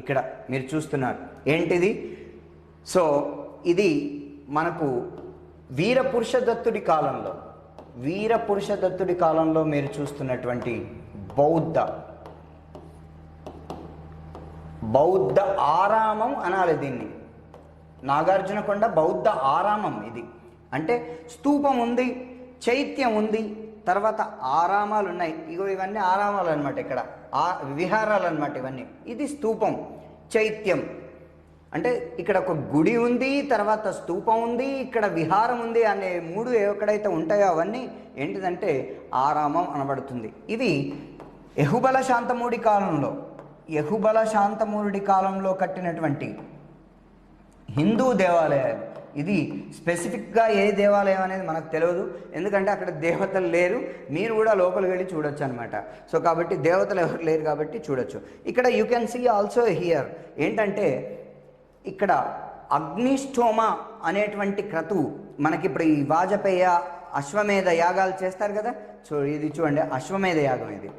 ఇక్కడ మీరు చూస్తున్నారు. ఏంటిది? సో ఇది మనకు వీరపురుష దత్తుడి కాలంలో వీరపురుష దత్తుడి కాలంలో మీరు చూస్తున్నటువంటి బౌద్ధ బౌద్ధ ఆరామం అనాలి దీన్ని. నాగార్జునకొండ బౌద్ధ ఆరామం ఇది. అంటే స్తూపం ఉంది చైత్యం ఉంది తర్వాత ఆరామాలు ఉన్నాయి ఇగో ఇవన్నీ ఆరామాలు అనమాట ఇక్కడ. ఆ విహారాలు అనమాట ఇవన్నీ. ఇది స్తూపం చైత్యం. అంటే ఇక్కడ ఒక గుడి ఉంది తర్వాత స్తూపం ఉంది ఇక్కడ విహారం ఉంది అనే మూడు ఎక్కడైతే ఉంటాయో అవన్నీ ఏంటిదంటే ఆరామం అనబడుతుంది. ఇది యహుబల శాంతమూడి కాలంలో యహుబల శాంతమూరుడి కాలంలో కట్టినటువంటి హిందూ దేవాలయాలు. ఇది స్పెసిఫిక్గా ఏ దేవాలయం అనేది మనకు తెలియదు. ఎందుకంటే అక్కడ దేవతలు లేరు. మీరు కూడా లోపలికి వెళ్ళి చూడొచ్చు అనమాట సో కాబట్టి దేవతలు ఎవరు లేరు కాబట్టి చూడొచ్చు. ఇక్కడ you can see also here ఏంటంటే ఇక్కడ అగ్నిష్టోమ అనేటువంటి క్రతువు మనకి ఇప్పుడు ఈ వాజపేయ అశ్వమేధ యాగాలు చేస్తారు కదా. సో ఇది చూడండి అశ్వమేధ యాగం ఇది.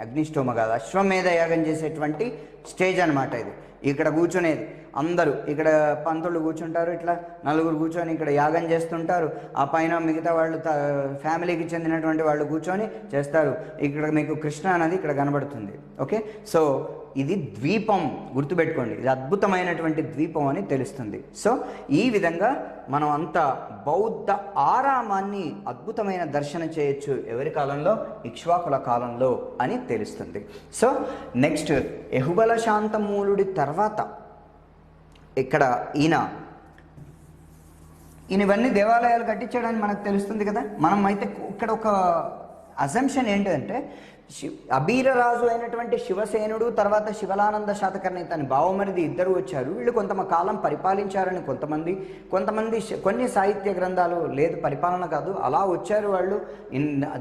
అగ్నిష్టోమ కాదు అశ్వమేధ యాగం చేసేటువంటి స్టేజ్ అనమాట ఇది. ఇక్కడ కూర్చునేది. అందరూ ఇక్కడ పంతులు కూర్చుంటారు ఇట్లా నలుగురు కూర్చొని ఇక్కడ యాగం చేస్తుంటారు. ఆ పైన మిగతా వాళ్ళు ఫ్యామిలీకి చెందినటువంటి వాళ్ళు కూర్చొని చేస్తారు. ఇక్కడ మీకు కృష్ణ నది ఇక్కడ కనబడుతుంది. ఓకే? సో ఇది ద్వీపం గుర్తుపెట్టుకోండి. ఇది అద్భుతమైనటువంటి ద్వీపం అని తెలుస్తుంది. సో ఈ విధంగా మనం అంత బౌద్ధ ఆరామాన్ని అద్భుతమైన దర్శనం చేయొచ్చు ఎవరి కాలంలో? ఇక్ష్వాకుల కాలంలో అని తెలుస్తుంది. సో నెక్స్ట్ యహుబల శాంతమూలుడి తర్వాత ఇక్కడ ఈయన ఈయన ఇవన్నీ దేవాలయాలు కట్టించాడని మనకు తెలుస్తుంది కదా? మనం అయితే ఇక్కడ ఒక అజంప్షన్ ఏంటంటే శి అబీరరాజు అయినటువంటి శివసేనుడు తర్వాత శివలానంద శాతకర్ణి తన బావమరిది ఇద్దరు వచ్చారు. వీళ్ళు కొంత కాలం పరిపాలించారని కొంతమంది కొంతమంది కొన్ని సాహిత్య గ్రంథాలు లేదు పరిపాలన కాదు. అలా వచ్చారు వాళ్ళు.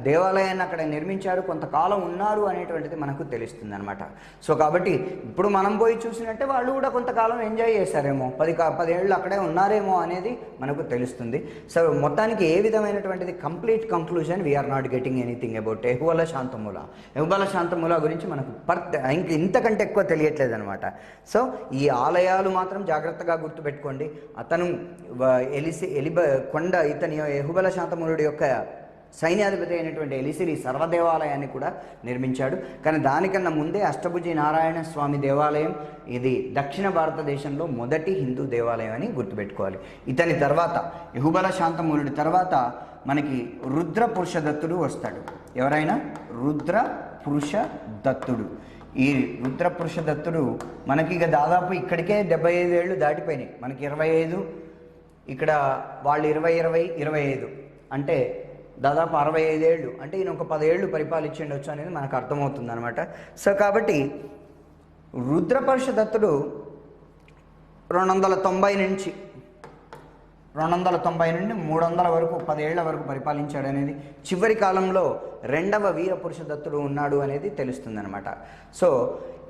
దేవాలయాన్ని అక్కడ నిర్మించారు. కొంతకాలం ఉన్నారు అనేటువంటిది మనకు తెలుస్తుంది అనమాట సో కాబట్టి ఇప్పుడు మనం పోయి చూసినట్టే వాళ్ళు కూడా కొంతకాలం ఎంజాయ్ చేశారేమో. పది పదేళ్ళు అక్కడే ఉన్నారేమో అనేది మనకు తెలుస్తుంది. సో మొత్తానికి ఏ విధమైనటువంటిది complete conclusion we are not getting anything about Ehuvala Shantamula Ehubala Shantamula గురించి మనకు పర్త ఇంక ఇంతకంటే ఎక్కువ తెలియట్లేదు అనమాట సో ఈ ఆలయాలు మాత్రం జాగ్రత్తగా గుర్తుపెట్టుకోండి. అతను ఎలిసి ఎలిబ కొండ ఇతని ఎహుబల శాంతమూలుడి యొక్క సైన్యాధిపతి అయినటువంటి ఎలిసిరి సర్వదేవాలయాన్ని కూడా నిర్మించాడు. కానీ దానికన్నా ముందే అష్టభుజి నారాయణ స్వామి దేవాలయం ఇది దక్షిణ భారతదేశంలో మొదటి హిందూ దేవాలయం అని గుర్తుపెట్టుకోవాలి. ఇతని తర్వాత యహుబల శాంతమూలుడి తర్వాత మనకి రుద్ర పురుషదత్తుడు వస్తాడు. ఎవరైనా రుద్ర పురుష దత్తుడు. ఈ రుద్ర పురుష దత్తుడు మనకి ఇక దాదాపు ఇక్కడికే డెబ్బై ఐదు ఏళ్ళు దాటిపోయినాయి. మనకి ఇరవై ఐదు ఇక్కడ వాళ్ళు ఇరవై ఇరవై ఇరవై ఐదు అంటే దాదాపు అరవై ఐదేళ్ళు అంటే ఈయన ఒక పదేళ్ళు పరిపాలించిండొచ్చు అనేది మనకు అర్థమవుతుంది అనమాట సో కాబట్టి రుద్రపరుష దత్తుడు రెండు వందల తొంభై నుంచి రెండు వందల తొంభై నుండి మూడు వందల వరకు పదేళ్ళ వరకు పరిపాలించాడు అనేది చివరి కాలంలో రెండవ వీర పురుష దత్తుడు ఉన్నాడు అనేది తెలుస్తుంది అనమాట సో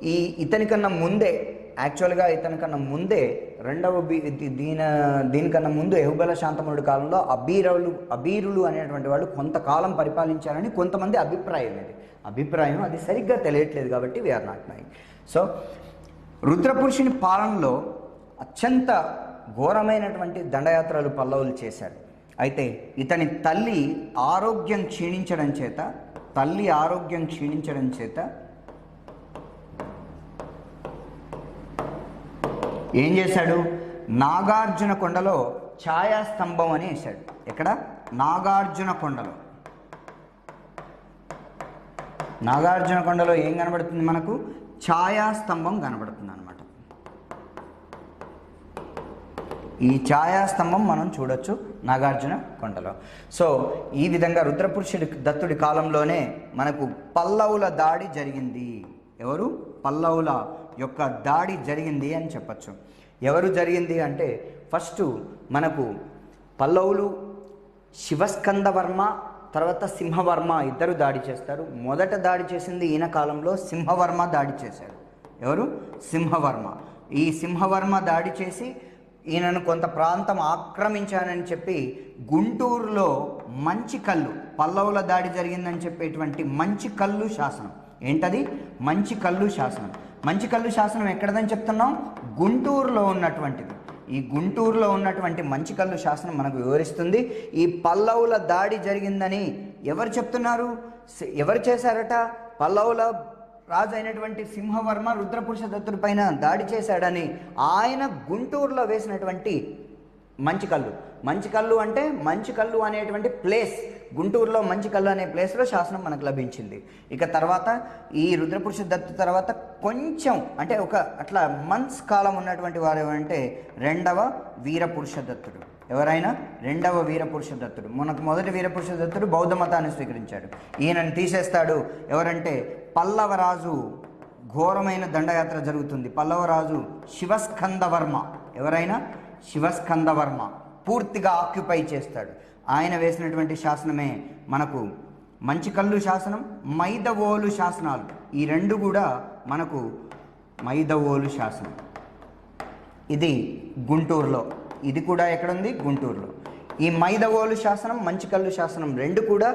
ఈ ఇతనికన్నా ముందే యాక్చువల్గా ఇతనికన్నా ముందే రెండవ బీ దీన దీనికన్నా ముందు ఎహుబల శాంతముడి కాలంలో అబీరులు అబీరులు అనేటువంటి వాళ్ళు కొంతకాలం పరిపాలించారని కొంతమంది అభిప్రాయం ఇది. అభిప్రాయం అది సరిగ్గా తెలియట్లేదు కాబట్టి we are not nine so రుద్రపురుషుని పాలనలో అత్యంత ఘోరమైనటువంటి దండయాత్రలు పల్లవులు చేశారు. అయితే ఇతని తల్లి ఆరోగ్యం క్షీణించడం చేత తల్లి ఆరోగ్యం క్షీణించడం చేత ఏం చేశాడు? నాగార్జున కొండలో ఛాయాస్తంభం అని వేశాడు. ఎక్కడ? నాగార్జున కొండలో. నాగార్జున కొండలో ఏం కనబడుతుంది మనకు? ఛాయాస్తంభం కనబడుతుంది అనమాట ఈ ఛాయాస్తంభం మనం చూడొచ్చు నాగార్జున కొండలో. సో ఈ విధంగా రుద్రపురుషుడి దత్తుడి కాలంలోనే మనకు పల్లవుల దాడి జరిగింది. ఎవరు? పల్లవుల యొక్క దాడి జరిగింది అని చెప్పచ్చు. ఎవరు జరిగింది అంటే ఫస్ట్ మనకు పల్లవులు శివస్కందవర్మ తర్వాత సింహవర్మ ఇద్దరు దాడి చేస్తారు. మొదట దాడి చేసింది ఈయన కాలంలో సింహవర్మ దాడి చేశాడు ఎవరు? సింహవర్మ. ఈ సింహవర్మ దాడి చేసి ఈయనను కొంత ప్రాంతం ఆక్రమించానని చెప్పి గుంటూరులో మంచి కళ్ళు పల్లవుల దాడి జరిగిందని చెప్పేటువంటి మంచి కళ్ళు శాసనం. ఏంటది? మంచి కళ్ళు శాసనం. మంచి కళ్ళు శాసనం ఎక్కడదని చెప్తున్నాం? గుంటూరులో ఉన్నటువంటిది. ఈ గుంటూరులో ఉన్నటువంటి మంచి కళ్ళు శాసనం మనకు వివరిస్తుంది. ఈ పల్లవుల దాడి జరిగిందని ఎవరు చెప్తున్నారు? ఎవరు చేశారట? పల్లవుల రాజు అయినటువంటి సింహవర్మ రుద్రపురుష దత్తుడి పైన దాడి చేశాడని ఆయన గుంటూరులో వేసినటువంటి మంచి కళ్ళు. మంచి కళ్ళు అంటే మంచి కళ్ళు అనేటువంటి ప్లేస్. గుంటూరులో మంచి కళ్ళు అనే ప్లేస్లో శాసనం మనకు లభించింది. ఇక తర్వాత ఈ రుద్రపురుష దత్తు తర్వాత కొంచెం అంటే ఒక అట్లా మంత్స్ కాలం ఉన్నటువంటి వారు ఎవరంటే రెండవ వీరపురుష దత్తుడు. ఎవరైనా? రెండవ వీరపురుష దత్తుడు. మనకు మొదటి వీరపురుష దత్తుడు బౌద్ధ మతాన్ని స్వీకరించాడు. ఈయనని తీసేస్తాడు ఎవరంటే పల్లవరాజు ఘోరమైన దండయాత్ర జరుగుతుంది. పల్లవరాజు శివస్కందవర్మ. ఎవరైనా? శివస్కందవర్మ. పూర్తిగా ఆక్యుపై చేస్తాడు. ఆయన వేసినటువంటి శాసనమే మనకు మంచి కళ్ళు శాసనం మైదవోలు శాసనాలు. ఈ రెండు కూడా మనకు మైదవోలు శాసనం. ఇది గుంటూరులో. ఇది కూడా ఎక్కడుంది? గుంటూరులో. ఈ మైదవోలు శాసనం మంచికల్లు శాసనం రెండు కూడా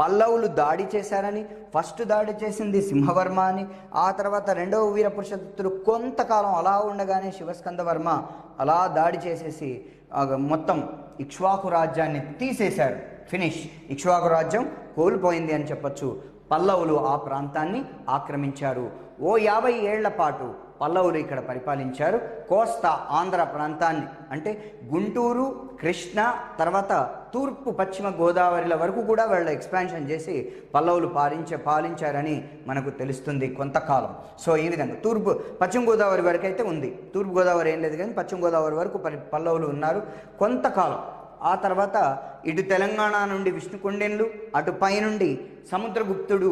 పల్లవులు దాడి చేశారని ఫస్ట్ దాడి చేసింది సింహవర్మ అని ఆ తర్వాత రెండవ వీరపురుషత్తుడు కొంతకాలం అలా ఉండగానే శివస్కందవర్మ అలా దాడి చేసేసి మొత్తం ఇక్ష్వాకు రాజ్యాన్ని తీసేశారు ఫినిష్ ఇక్ష్వాకు రాజ్యం కోల్పోయింది అని చెప్పొచ్చు. పల్లవులు ఆ ప్రాంతాన్ని ఆక్రమించారు. ఓ యాభై ఏళ్ళ పాటు పల్లవులు ఇక్కడ పరిపాలించారు. కోస్తా ఆంధ్ర ప్రాంతాన్ని అంటే గుంటూరు కృష్ణ తర్వాత తూర్పు పశ్చిమ గోదావరిల వరకు కూడా వాళ్ళు ఎక్స్పాన్షన్ చేసి పల్లవులు పాలించ పాలించారని మనకు తెలుస్తుంది కొంతకాలం. సో ఈ విధంగా తూర్పు పశ్చిమ గోదావరి వరకు అయితే ఉంది. తూర్పు గోదావరి ఏం లేదు కానీ పశ్చిమ గోదావరి వరకు పల్లవులు ఉన్నారు. కొంతకాలం ఆ తర్వాత ఇటు తెలంగాణ నుండి విష్ణుకుండెన్లు అటు పైనుండి సముద్రగుప్తుడు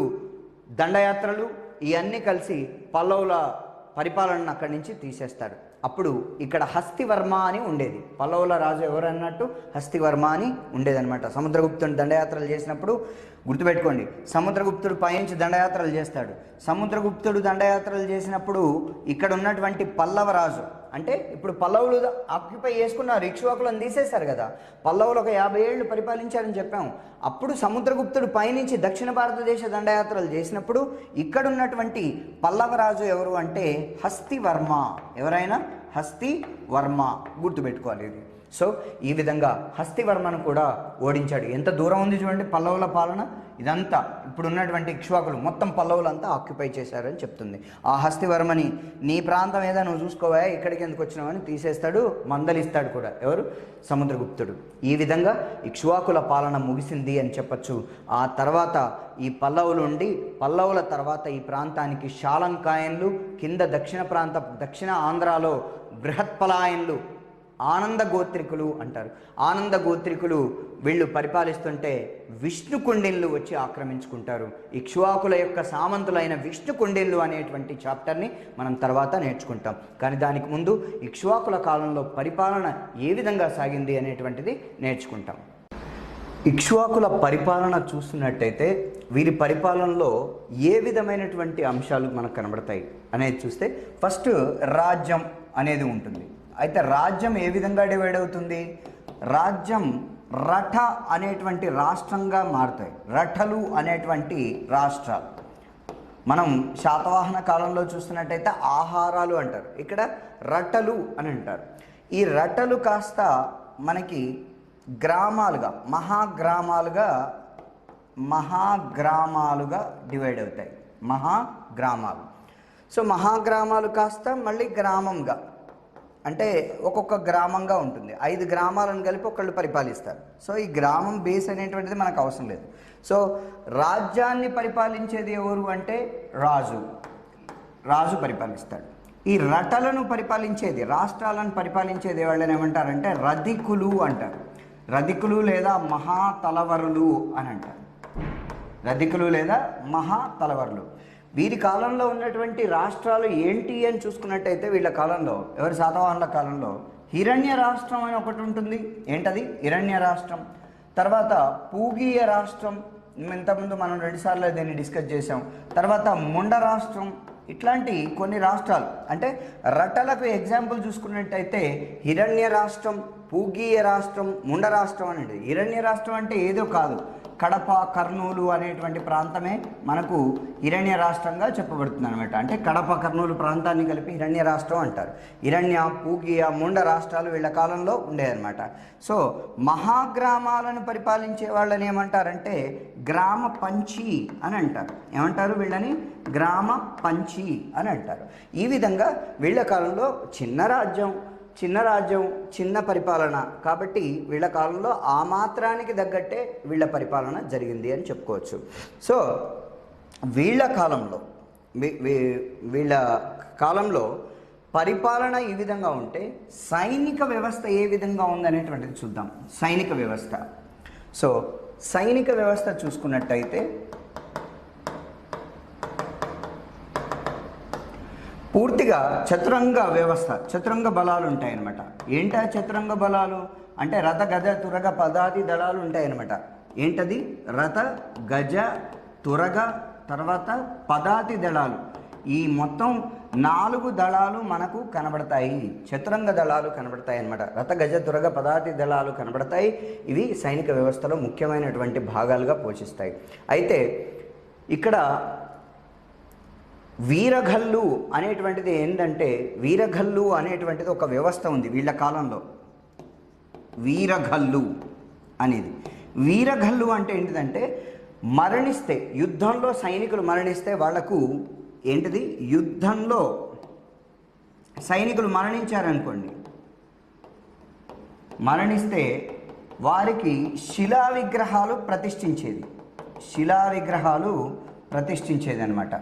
దండయాత్రలు ఇవన్నీ కలిసి పల్లవుల పరిపాలనను అక్కడి నుంచి తీసేస్తాడు అప్పుడు ఇక్కడ హస్తివర్మ అని ఉండేది. పల్లవుల రాజు ఎవరన్నట్టు హస్తివర్మ అని ఉండేదన్నమాట. సముద్రగుప్తుని దండయాత్రలు చేసినప్పుడు గుర్తుపెట్టుకోండి. సముద్రగుప్తుడు పైనుంచి దండయాత్రలు చేస్తాడు. సముద్రగుప్తుడు దండయాత్రలు చేసినప్పుడు ఇక్కడ ఉన్నటువంటి పల్లవ రాజు అంటే ఇప్పుడు పల్లవులు ఆక్యుపై చేసుకున్న ఇక్ష్వాకులను తీసేశారు కదా. పల్లవులు ఒక యాభై ఏళ్ళు పరిపాలించారని చెప్పాము అప్పుడు సముద్రగుప్తుడు పయనించి దక్షిణ భారతదేశ దండయాత్రలు చేసినప్పుడు ఇక్కడ ఉన్నటువంటి పల్లవరాజు ఎవరు అంటే హస్తివర్మ. ఎవరైనా? హస్తి వర్మ గుర్తుపెట్టుకోవాలి ఇది. సో ఈ విధంగా హస్తివర్మను కూడా ఓడించాడు. ఎంత దూరం ఉంది చూడండి పల్లవుల పాలన. ఇదంతా ఇప్పుడు ఉన్నటువంటి ఇక్ష్వాకులు మొత్తం పల్లవులంతా ఆక్యుపై చేశారని చెప్తుంది. ఆ హస్తివర్మని నీ ప్రాంతం ఏదో నువ్వు చూసుకోవా ఇక్కడికి ఎందుకు వచ్చినావని తీసేస్తాడు మందలిస్తాడు కూడా. ఎవరు? సముద్రగుప్తుడు. ఈ విధంగా ఇక్ష్వాకుల పాలన ముగిసింది అని చెప్పచ్చు. ఆ తర్వాత ఈ పల్లవులు ఉండి పల్లవుల తర్వాత ఈ ప్రాంతానికి శాలంకాయన్లు కింద దక్షిణ ప్రాంత దక్షిణ ఆంధ్రాలో బృహత్పలాయన్లు ఆనంద గోత్రికులు అంటారు. ఆనంద గోత్రికులు వీళ్ళు పరిపాలిస్తుంటే విష్ణు కుండిన్లు వచ్చి ఆక్రమించుకుంటారు. ఇక్ష్వాకుల యొక్క సామంతులైన విష్ణు కుండిన్లు అనేటువంటి చాప్టర్ని మనం తర్వాత నేర్చుకుంటాం. కానీ దానికి ముందు ఇక్ష్వాకుల కాలంలో పరిపాలన ఏ విధంగా సాగింది అనేటువంటిది నేర్చుకుంటాం. ఇక్ష్వాకుల పరిపాలన చూస్తున్నట్టయితే వీరి పరిపాలనలో ఏ విధమైనటువంటి అంశాలు మనకు కనబడతాయి అనేది చూస్తే ఫస్ట్ రాజ్యం అనేది ఉంటుంది. అయితే రాజ్యం ఏ విధంగా డివైడ్ అవుతుంది? రాజ్యం రఠ అనేటువంటి రాష్ట్రంగా మారుతాయి. రఠలు అనేటువంటి రాష్ట్రాలు. మనం శాతవాహన కాలంలో చూస్తున్నట్టయితే ఆహారాలు అంటారు. ఇక్కడ రట్టలు అని అంటారు. ఈ రట్టలు కాస్త మనకి గ్రామాలుగా మహాగ్రామాలుగా మహాగ్రామాలుగా డివైడ్ అవుతాయి. మహాగ్రామాలు. సో మహాగ్రామాలు కాస్త మళ్ళీ గ్రామంగా అంటే ఒక్కొక్క గ్రామంగా ఉంటుంది. ఐదు గ్రామాలను కలిపి ఒకళ్ళు పరిపాలిస్తారు. సో ఈ గ్రామం బేస్ అనేటువంటిది మనకు అవసరం లేదు. సో రాజ్యాన్ని పరిపాలించేది ఎవరు అంటే రాజు. రాజు పరిపాలిస్తాడు. ఈ రటలను పరిపాలించేది రాష్ట్రాలను పరిపాలించేది వాళ్ళని ఏమంటారంటే రధికులు అంటారు. రధికులు లేదా మహాతలవరులు అని అంటారు. రధికులు లేదా మహాతలవరులు. వీరి కాలంలో ఉన్నటువంటి రాష్ట్రాలు ఏంటి అని చూసుకున్నట్టయితే వీళ్ళ కాలంలో ఎవరి శాతవాహనుల కాలంలో హిరణ్య రాష్ట్రం అని ఒకటి ఉంటుంది. ఏంటది? హిరణ్య రాష్ట్రం. తర్వాత పూగీయ రాష్ట్రం. ఇంతకుముందు మనం రెండుసార్లు దీన్ని డిస్కస్ చేసాం తర్వాత ముండ రాష్ట్రం. ఇట్లాంటి కొన్ని రాష్ట్రాలు. అంటే రట్టలకు ఎగ్జాంపుల్ చూసుకున్నట్టయితే హిరణ్య రాష్ట్రం పూగీయ రాష్ట్రం ముండ రాష్ట్రం అనేది హిరణ్య రాష్ట్రం అంటే ఏదో కాదు. కడప కర్నూలు అనేటువంటి ప్రాంతమే మనకు హిరణ్య రాష్ట్రంగా చెప్పబడుతుంది అనమాట అంటే కడప కర్నూలు ప్రాంతాన్ని కలిపి హిరణ్య రాష్ట్రం అంటారు. హిరణ్య పూగియ ముండ రాష్ట్రాలు వీళ్ళ కాలంలో ఉండేదన్నమాట సో మహాగ్రామాలను పరిపాలించే వాళ్ళని ఏమంటారంటే గ్రామ పంచి అని అంటారు. ఏమంటారు వీళ్ళని? గ్రామ పంచి అని అంటారు. ఈ విధంగా వీళ్ళ కాలంలో చిన్న రాజ్యం చిన్న రాజ్యం చిన్న పరిపాలన. కాబట్టి వీళ్ళ కాలంలో ఆ మాత్రానికి తగ్గట్టే వీళ్ళ పరిపాలన జరిగింది అని చెప్పుకోవచ్చు. సో వీళ్ళ కాలంలో వీళ్ళ కాలంలో పరిపాలన ఈ విధంగా ఉంటే సైనిక వ్యవస్థ ఏ విధంగా ఉందనేటువంటిది చూద్దాం. సైనిక వ్యవస్థ. సో సైనిక వ్యవస్థ చూసుకున్నట్టయితే పూర్తిగా చతురంగ వ్యవస్థ చతురంగ బలాలు ఉంటాయన్నమాట ఏంటా చతురంగ బలాలు? అంటే రథ గజ తురగ పదాది దళాలు ఉంటాయన్నమాట. ఏంటది? రథ గజ తురగ తర్వాత పదాతి దళాలు. ఈ మొత్తం నాలుగు దళాలు మనకు కనబడతాయి. చతురంగ దళాలు కనబడతాయి అన్నమాట రథ గజ తురగ పదాతి దళాలు కనబడతాయి. ఇవి సైనిక వ్యవస్థలో ముఖ్యమైనటువంటి భాగాలుగా పోషిస్తాయి. అయితే ఇక్కడ వీరఘల్లు అనేటువంటిది ఏంటంటే వీరఘల్లు అనేటువంటిది ఒక వ్యవస్థ ఉంది వీళ్ళ కాలంలో. వీరఘల్లు అనేది. వీరఘల్లు అంటే ఏంటిదంటే మరణిస్తే యుద్ధంలో సైనికులు మరణిస్తే వాళ్ళకు ఏంటిది? యుద్ధంలో సైనికులు మరణించారనుకోండి. మరణిస్తే వారికి శిలా విగ్రహాలు ప్రతిష్ఠించేది. శిలా విగ్రహాలు ప్రతిష్ఠించేది అనమాట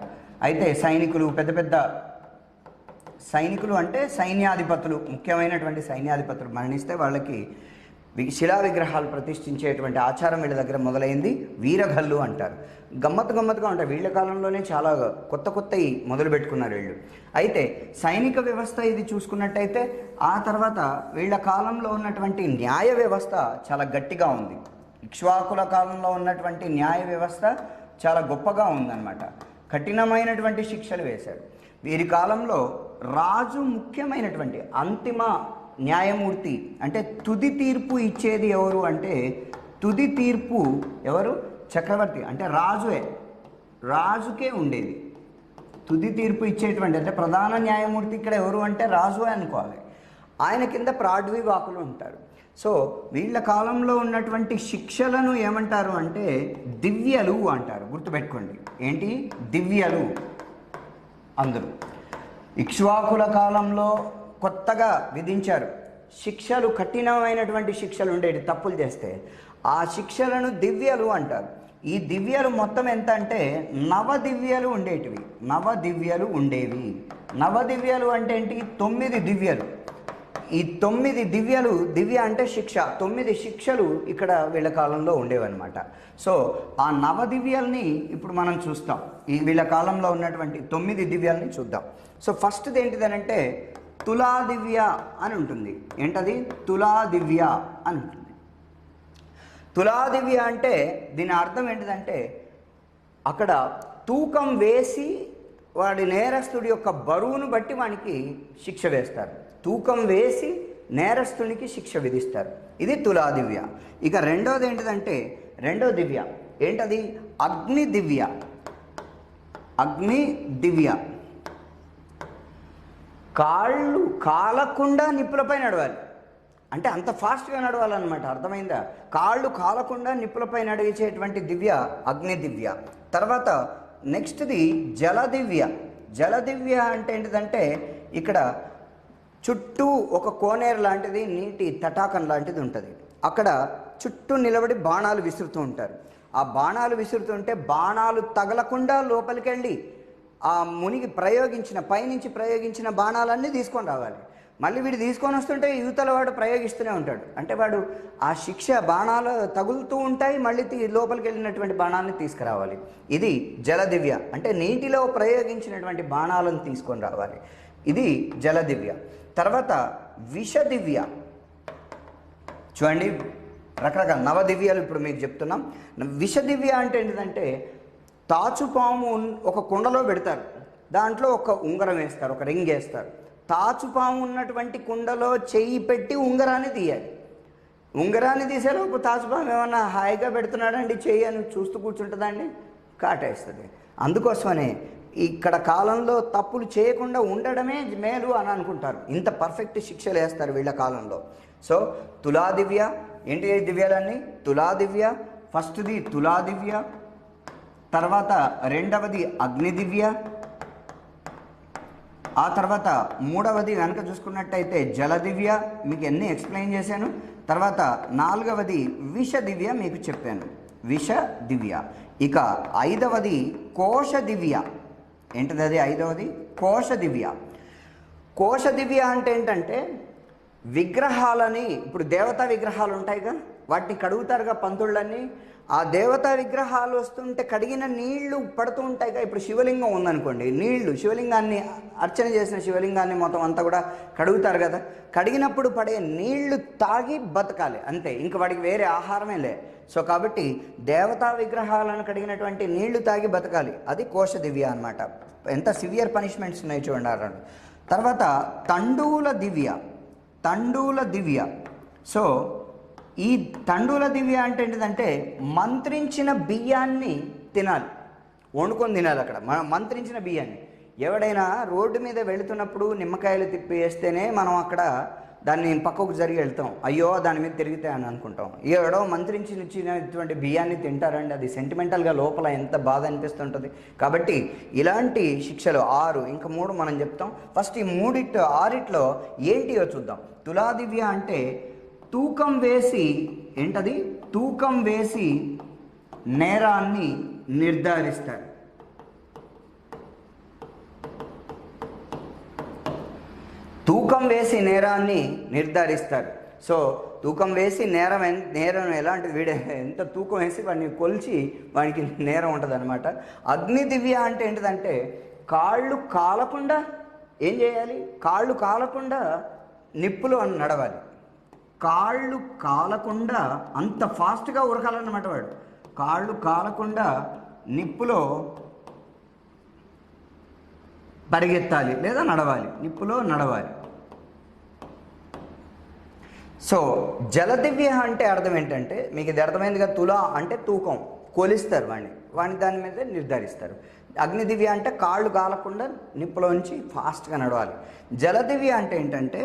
అయితే సైనికులు పెద్ద పెద్ద సైనికులు అంటే సైన్యాధిపతులు ముఖ్యమైనటువంటి సైన్యాధిపతులు మరణిస్తే వాళ్ళకి శిలా విగ్రహాలు ప్రతిష్ఠించేటువంటి ఆచారం వీళ్ళ దగ్గర మొదలైంది. వీరఘల్లు అంటారు. గమ్మత్తు గమ్మత్తుగా ఉంటాయి వీళ్ళ కాలంలోనే చాలా కొత్త కొత్తవి మొదలు పెట్టుకున్నారు వీళ్ళు. అయితే సైనిక వ్యవస్థ ఇది చూసుకున్నట్టయితే ఆ తర్వాత వీళ్ళ కాలంలో ఉన్నటువంటి న్యాయ వ్యవస్థ చాలా గట్టిగా ఉంది. ఇక్ష్వాకుల కాలంలో ఉన్నటువంటి న్యాయ వ్యవస్థ చాలా గొప్పగా ఉందన్నమాట. కఠినమైనటువంటి శిక్షలు వేశాడు. వీరి కాలంలో రాజు ముఖ్యమైనటువంటి అంతిమ న్యాయమూర్తి అంటే తుది తీర్పు ఇచ్చేది ఎవరు అంటే తుది తీర్పు ఎవరు? చక్రవర్తి. అంటే రాజుయే రాజుకే ఉండేది. తుది తీర్పు ఇచ్చేటువంటి అంటే ప్రధాన న్యాయమూర్తి ఇక్కడ ఎవరు అంటే రాజు అనుకోవాలి. ఆయన కింద ప్రాడ్వివాకులు ఉంటారు. సో వీళ్ళ కాలంలో ఉన్నటువంటి శిక్షలను ఏమంటారు అంటే దివ్యలు అంటారు. గుర్తుపెట్టుకోండి. ఏంటి? దివ్యలు అందరూ. ఇక్ష్వాకుల కాలంలో కొత్తగా విధించారు. శిక్షలు కఠినమైనటువంటి శిక్షలు ఉండేవి తప్పులు చేస్తే ఆ శిక్షలను దివ్యలు అంటారు. ఈ దివ్యలు మొత్తం ఎంత అంటే నవ దివ్యలు ఉండేటివి. నవ దివ్యలు ఉండేవి. నవ దివ్యలు అంటే ఏంటి? తొమ్మిది దివ్యలు. ఈ తొమ్మిది దివ్యలు దివ్య అంటే శిక్ష. తొమ్మిది శిక్షలు ఇక్కడ వీళ్ళ కాలంలో ఉండేవన్నమాట. సో ఆ నవ దివ్యాలని ఇప్పుడు మనం చూస్తాం. ఈ వీళ్ళ కాలంలో ఉన్నటువంటి తొమ్మిది దివ్యాల్ని చూద్దాం. సో ఫస్ట్ది ఏంటిదనంటే తులా దివ్య అని ఉంటుంది. ఏంటది? తులా దివ్య అని ఉంటుంది. తులా దివ్య అంటే దీని అర్థం ఏంటిదంటే అక్కడ తూకం వేసి వాడి నేరస్తుడి యొక్క బరువును బట్టి వానికి శిక్ష వేస్తారు. తూకం వేసి నేరస్తునికి శిక్ష విధిస్తారు. ఇది తులా దివ్య ఇక రెండోది ఏంటిదంటే రెండో దివ్య. ఏంటది? అగ్ని దివ్య. అగ్ని దివ్య. కాళ్ళు కాలకుండా నిప్పులపై నడవాలి. అంటే అంత ఫాస్ట్గా నడవాలన్నమాట అర్థమైందా? కాళ్ళు కాలకుండా నిప్పులపై నడిచేటువంటి దివ్య అగ్ని దివ్య. తర్వాత నెక్స్ట్ది జల దివ్య జల దివ్య అంటే ఏంటిదంటే ఇక్కడ చుట్టూ ఒక కోనేరు లాంటిది నీటి తటాకం లాంటిది ఉంటుంది. అక్కడ చుట్టూ నిలబడి బాణాలు విసురుతూ ఉంటారు. ఆ బాణాలు విసురుతుంటే బాణాలు తగలకుండా లోపలికి వెళ్ళి ఆ మునిగి ప్రయోగించిన పైనుంచి ప్రయోగించిన బాణాలన్నీ తీసుకొని రావాలి. మళ్ళీ వీడు తీసుకొని వస్తుంటే యువతల వాడు ప్రయోగిస్తూనే ఉంటాడు. అంటే వాడు ఆ శిక్ష బాణాలు తగులుతూ ఉంటాయి మళ్ళీ లోపలికి వెళ్ళినటువంటి బాణాలను తీసుకురావాలి. ఇది జలదివ్య. అంటే నీటిలో ప్రయోగించినటువంటి బాణాలను తీసుకొని రావాలి. ఇది జలదివ్య. తర్వాత విషదివ్య. చూడండి రకరకాల నవదివ్యాలు ఇప్పుడు మీకు చెప్తున్నాం. విషదివ్య అంటే ఏంటిదంటే తాచుపాము ఒక కుండలో పెడతారు. దాంట్లో ఒక ఉంగరం వేస్తారు ఒక రింగ్ వేస్తారు. తాచుపాము ఉన్నటువంటి కుండలో చెయ్యి పెట్టి ఉంగరాన్ని తీయాలి. ఉంగరాన్ని తీసేలోపు తాచుపాము ఏమన్నా హాయిగా పెడుతున్నాడండి చెయ్యి అని చూస్తూ కూర్చుంటుందండి కాటేస్తుంది. అందుకోసమనే ఇక్కడ కాలంలో తప్పులు చేయకుండా ఉండడమే మేలు అని అనుకుంటారు. ఇంత పర్ఫెక్ట్ శిక్షలు వేస్తారు వీళ్ళ కాలంలో. సో తులా దివ్య ఏంటి దివ్యాలన్నీ? తులా దివ్య ఫస్ట్ది తులా దివ్య తర్వాత రెండవది అగ్ని దివ్య ఆ తర్వాత మూడవది వెనక చూసుకున్నట్టయితే జలదివ్య మీకు ఎన్ని ఎక్స్ప్లెయిన్ చేశాను? తర్వాత నాలుగవది విష దివ్య మీకు చెప్పాను. విష దివ్య ఇక ఐదవది కోశ దివ్య ఏంటిది అది ఐదవది? కోశ దివ్య కోశ దివ్య అంటే ఏంటంటే విగ్రహాలని ఇప్పుడు దేవతా విగ్రహాలు ఉంటాయిగా వాటిని కడుగుతారుగా పంతుళ్ళని ఆ దేవతా విగ్రహాలు వస్తుంటే కడిగిన నీళ్ళు పడుతూ ఉంటాయిగా. ఇప్పుడు శివలింగం ఉందనుకోండి నీళ్ళు శివలింగాన్ని అర్చన చేసిన శివలింగాన్ని మొత్తం అంతా కూడా కడుగుతారు కదా. కడిగినప్పుడు పడే నీళ్ళు తాగి బతకాలి అంతే. ఇంక వాడికి వేరే ఆహారమే లే. సో కాబట్టి దేవతా విగ్రహాలను కడిగినటువంటి నీళ్ళు తాగి బతకాలి. అది కోశ దివ్య అనమాట ఎంత సివియర్ పనిష్మెంట్స్ ఉన్నాయి చూడండి తర్వాత తండూల దివ్య. తండూల దివ్య. సో ఈ తండూల దివ్య అంటే ఏంటిదంటే మంత్రించిన బియ్యాన్ని తినాలి. వండుకొని తినాలి అక్కడ. మనం మంత్రించిన బియ్యాన్ని. ఎవడైనా రోడ్డు మీద వెళుతున్నప్పుడు నిమ్మకాయలు తిప్పి వేస్తేనే మనం అక్కడ దాన్ని పక్కకు జరిగి వెళ్తాం. అయ్యో దాని మీద తిరిగితే అని అనుకుంటాం. ఎవడో మంత్రించి ఇచ్చినటువంటి బియ్యాన్ని తింటారండి. అది సెంటిమెంటల్గా లోపల ఎంత బాధ అనిపిస్తుంటుంది. కాబట్టి ఇలాంటి శిక్షలు ఆరు ఇంకా మూడు మనం చెప్తాం. ఫస్ట్ ఈ మూడిట్ ఆరిట్లో ఏంటియో చూద్దాం. తులాదివ్య అంటే తూకం వేసి ఏంటది? తూకం వేసి నేరాన్ని నిర్ధారిస్తారు. తూకం వేసి నేరాన్ని నిర్ధారిస్తారు. సో తూకం వేసి నేరం ఎన్- నేరం ఎలాంటి వీడే ఎంత తూకం వేసి వాడిని కొలిచి వాడికి నేరం ఉంటుంది అనమాట అగ్ని దివ్య అంటే ఏంటిదంటే కాళ్ళు కాలకుండా ఏం చేయాలి? కాళ్ళు కాలకుండా నిప్పులు అని నడవాలి. కాళ్ళు కాలకుండా అంత ఫాస్ట్గా ఉరకాలన్నమాట వాడు. కాళ్ళు కాలకుండా నిప్పులో పరిగెత్తాలి లేదా నడవాలి. నిప్పులో నడవాలి. సో జలదివ్య అంటే అర్థం ఏంటంటే మీకు ఇది అర్థమైందిగా తులా అంటే తూకం కొలిస్తారు వాడిని వాడిని దాని మీద నిర్ధారిస్తారు. అగ్నిదివ్య అంటే కాళ్ళు కాలకుండా నిప్పులోంచి ఫాస్ట్గా నడవాలి. జలదివ్య అంటే ఏంటంటే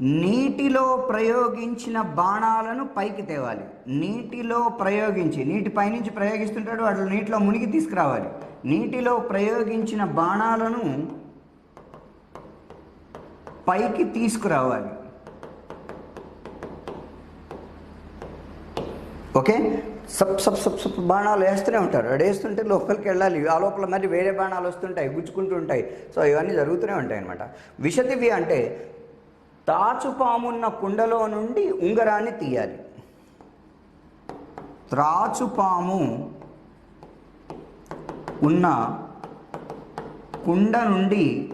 నీటిలో ప్రయోగించిన బాణాలను పైకి తేవాలి. నీటిలో ప్రయోగించి నీటి పైనుంచి ప్రయోగిస్తుంటాడు వాటిలో నీటిలో మునిగి తీసుకురావాలి. నీటిలో ప్రయోగించిన బాణాలను పైకి తీసుకురావాలి. ఓకే? సబ్ సప్ సప్ సప్ బాణాలు వేస్తూనే ఉంటారు. వేస్తుంటే లోపలికి వెళ్ళాలి. ఆ లోపల మరి వేరే బాణాలు వస్తుంటాయి గుచ్చుకుంటూ ఉంటాయి. సో ఇవన్నీ జరుగుతూనే ఉంటాయి అనమాట విషదివి అంటే తాచుపామున్న కుండలో నుండి ఉంగరాన్ని తీయాలి. త్రాచుపాము ఉన్న కుండ నుండి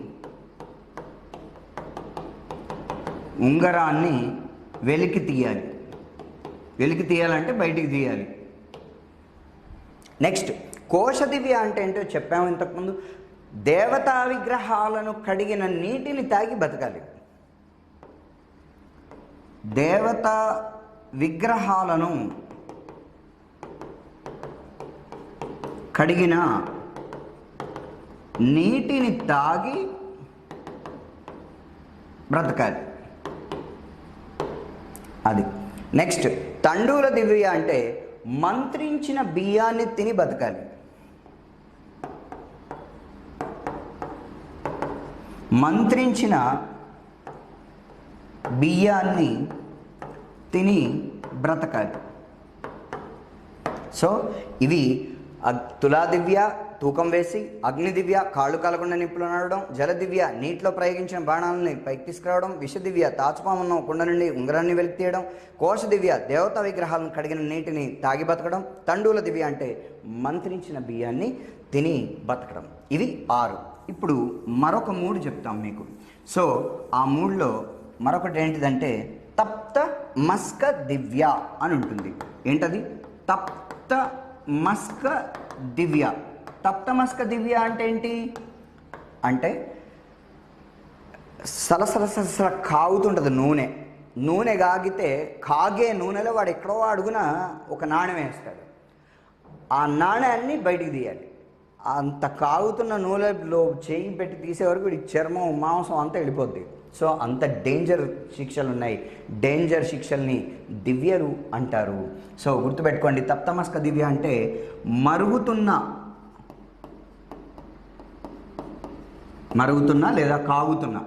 ఉంగరాన్ని వెలికి తీయాలి. వెలికి తీయాలంటే బయటికి తీయాలి. నెక్స్ట్ కోశదివ్య అంటే ఏంటో చెప్పాము ఇంతకుముందు. దేవతా విగ్రహాలను కడిగిన నీటిని తాగి బతకాలి. దేవతా విగ్రహాలను కడిగిన నీటిని తాగి బ్రతకాలి. అది. నెక్స్ట్ తండూల దివ్య అంటే మంత్రించిన బియ్యాన్ని తిని బతకాలి. మంత్రించిన బియ్యాన్ని తిని బ్రతకాలి. సో ఇవి తులాదివ్య తూకం వేసి అగ్నిదివ్య కాళ్ళు కలగకుండా నిప్పులు నడవడం జలదివ్య నీటిలో ప్రయోగించిన బాణాలని పైకి తీసుకురావడం విషదివ్య తాచుపామున్న కుండ నుండి ఉంగరాన్ని వెలికి తీయడం కోశదివ్య దేవతా విగ్రహాలను కడిగిన నీటిని తాగి బతకడం తండూల దివ్య అంటే మంత్రించిన బియ్యాన్ని తిని బతకడం. ఇవి ఆరు. ఇప్పుడు మరొక మూడు చెప్తాం మీకు. సో ఆ మూడులో మరొకటి ఏంటిదంటే తప్త మస్క దివ్య అని ఉంటుంది. ఏంటది? తప్త మస్క దివ్య. తప్తమస్క దివ్య అంటే ఏంటి? అంటే సలసల సలసల కాగుతుంటుంది నూనె. నూనె కాగితే కాగే నూనెలో వాడు ఎక్కడో అడుగున ఒక నాణెం వేస్తాడు. ఆ నాణ్యాన్ని బయటికి తీయాలి. అంత కాగుతున్న నూనెలో చేయి పెట్టి తీసే వరకు వీడి చర్మం మాంసం అంతా వెళ్ళిపోద్ది. సో అంత డేంజర్ శిక్షలు ఉన్నాయి. డేంజర్ శిక్షల్ని దివ్యలు అంటారు. సో గుర్తుపెట్టుకోండి తప్తమస్క దివ్య అంటే మరుగుతున్న మరుగుతున్న లేదా కాగుతున్న.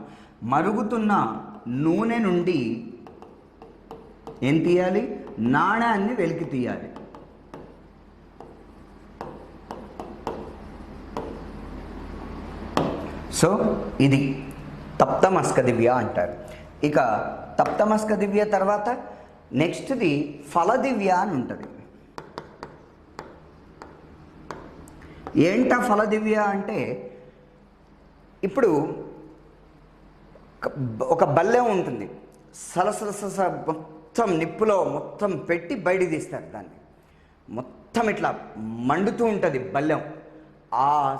మరుగుతున్న నూనె నుండి ఏం తీయాలి? నాణాన్ని వెలికి తీయాలి. సో ఇది తప్తమస్క దివ్య అంటారు. ఇక తప్తమస్క దివ్య తర్వాత నెక్స్ట్ది ఫలదివ్య అని ఉంటుంది. ఏంట ఫలదివ్య అంటే ఇప్పుడు ఒక- ఒక బల్లెం ఉంటుంది. సలసలస మొత్తం నిప్పులో మొత్తం పెట్టి బయటికి తీస్తారు దాన్ని. మొత్తం ఇట్లా మండుతూ ఉంటుంది బల్లెం. ఆ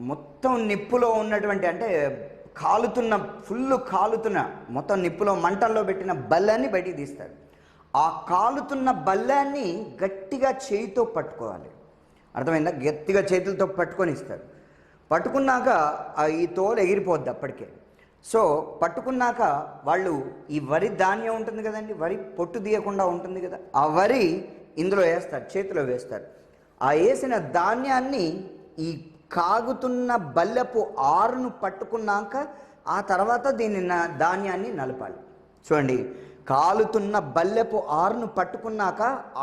మొత్తం నిప్పులో ఉన్నటువంటి అంటే కాలుతున్న ఫుల్ కాలుతున్న మొత్తం నిప్పులో మంటల్లో పెట్టిన బల్లాన్ని బయటికి తీస్తారు. ఆ కాలుతున్న బల్లాన్ని గట్టిగా చేయితో పట్టుకోవాలి. అర్థమైందా? గట్టిగా చేతులతో పట్టుకొని ఇస్తారు. పట్టుకున్నాక ఈ తోలు ఎగిరిపోద్ది అప్పటికే. సో పట్టుకున్నాక వాళ్ళు ఈ వరి ధాన్యం ఉంటుంది కదండి వరి పొట్టు తీయకుండా ఉంటుంది కదా ఆ వరి ఇందులో వేస్తారు చేతిలో వేస్తారు. ఆ వేసిన ధాన్యాన్ని ఈ కాగుతున్న బల్లెపు ఆరును పట్టుకున్నాక ఆ తర్వాత దీన్ని ధాన్యాన్ని నలపాలి. చూడండి కాలుతున్న బల్లెపు ఆరును పట్టుకున్నాక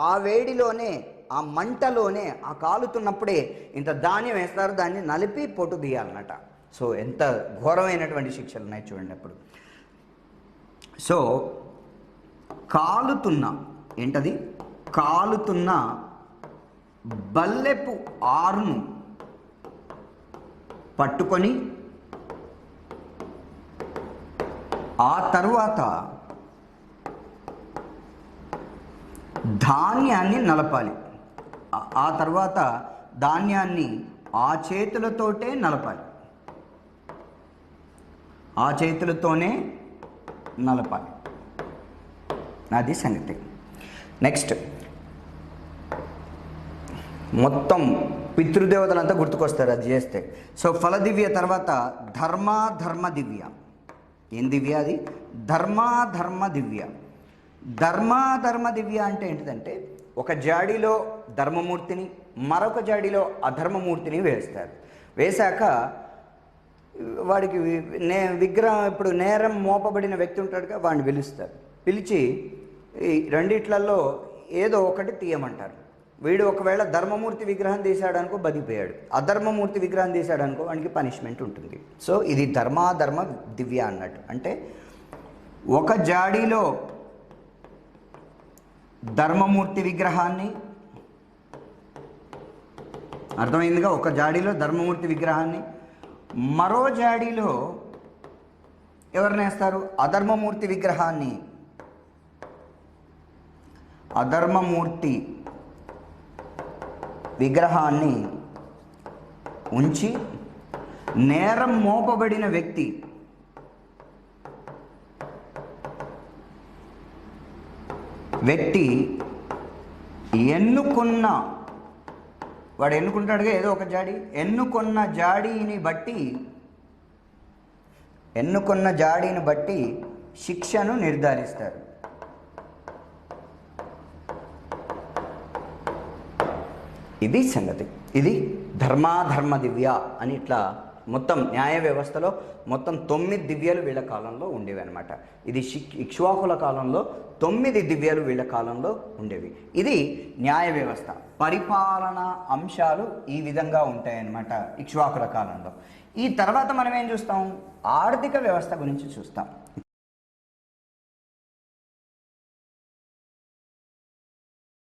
ఆ వేడిలోనే ఆ మంటలోనే ఆ కాలుతున్నప్పుడే ఇంత ధాన్యం వేస్తారు దాన్ని నలిపి పొట్టు తీయాలన్నట సో ఎంత ఘోరమైనటువంటి శిక్షలు ఉన్నాయి చూడండి అప్పుడు. సో కాలుతున్న ఏంటది? కాలుతున్న బల్లెపు ఆరును పట్టుకొని ఆ తర్వాత ధాన్యాన్ని నలపాలి. ఆ- తర్వాత ధాన్యాన్ని ఆ చేతులతోటే నలపాలి. ఆ చేతులతోనే నలపాలి. అది సంగతి. నెక్స్ట్ మొత్తం పితృదేవతలంతా గుర్తుకొస్తారు అది చేస్తే. సో ఫలదివ్య తర్వాత ధర్మ ధర్మ దివ్య ఏం దివ్య అది? ధర్మ ధర్మ దివ్య ధర్మ ధర్మ దివ్య అంటే ఏంటిదంటే ఒక జాడీలో ధర్మమూర్తిని మరొక జాడీలో అధర్మమూర్తిని వేస్తారు. వేశాక వాడికి వి- నే విగ్రహం ఇప్పుడు నేరం మోపబడిన వ్యక్తి ఉంటాడుగా వాడిని పిలుస్తారు. పిలిచి ఈ రెండిట్లలో ఏదో ఒకటి తీయమంటారు. వీడు ఒకవేళ ధర్మమూర్తి విగ్రహం తీశాడనుకో బతికిపోయాడు. అధర్మమూర్తి విగ్రహం తీశాడనుకో వానికి పనిష్మెంట్ ఉంటుంది. సో ఇది ధర్మాధర్మ దివ్య అన్నట్టు. అంటే ఒక జాడీలో ధర్మమూర్తి విగ్రహాన్ని. అర్థమైందిగా? ఒక జాడీలో ధర్మమూర్తి విగ్రహాన్ని. మరో జాడీలో ఎవరిని వేస్తారు? అధర్మమూర్తి విగ్రహాన్ని. అధర్మమూర్తి విగ్రహాన్ని ఉంచి నేరం మోపబడిన వ్యక్తి వ్యక్తి ఎన్నుకున్న వాడు ఎన్నుకుంటాడుగా ఏదో ఒక జాడి. ఎన్నుకున్న జాడీని బట్టి ఎన్నుకున్న జాడీని బట్టి శిక్షను నిర్ధారిస్తారు. ఇది సంగతి. ఇది ధర్మాధర్మ దివ్య అని ఇట్లా మొత్తం న్యాయ వ్యవస్థలో మొత్తం తొమ్మిది దివ్యాలు వీళ్ళ కాలంలో ఉండేవి అనమాట ఇది ఇక్ష్వాకుల కాలంలో తొమ్మిది దివ్యాలు వీళ్ళ కాలంలో ఉండేవి. ఇది న్యాయ వ్యవస్థ. పరిపాలన అంశాలు ఈ విధంగా ఉంటాయన్నమాట ఇక్ష్వాకుల కాలంలో. ఈ తర్వాత మనం ఏం చూస్తాం? ఆర్థిక వ్యవస్థ గురించి చూస్తాం.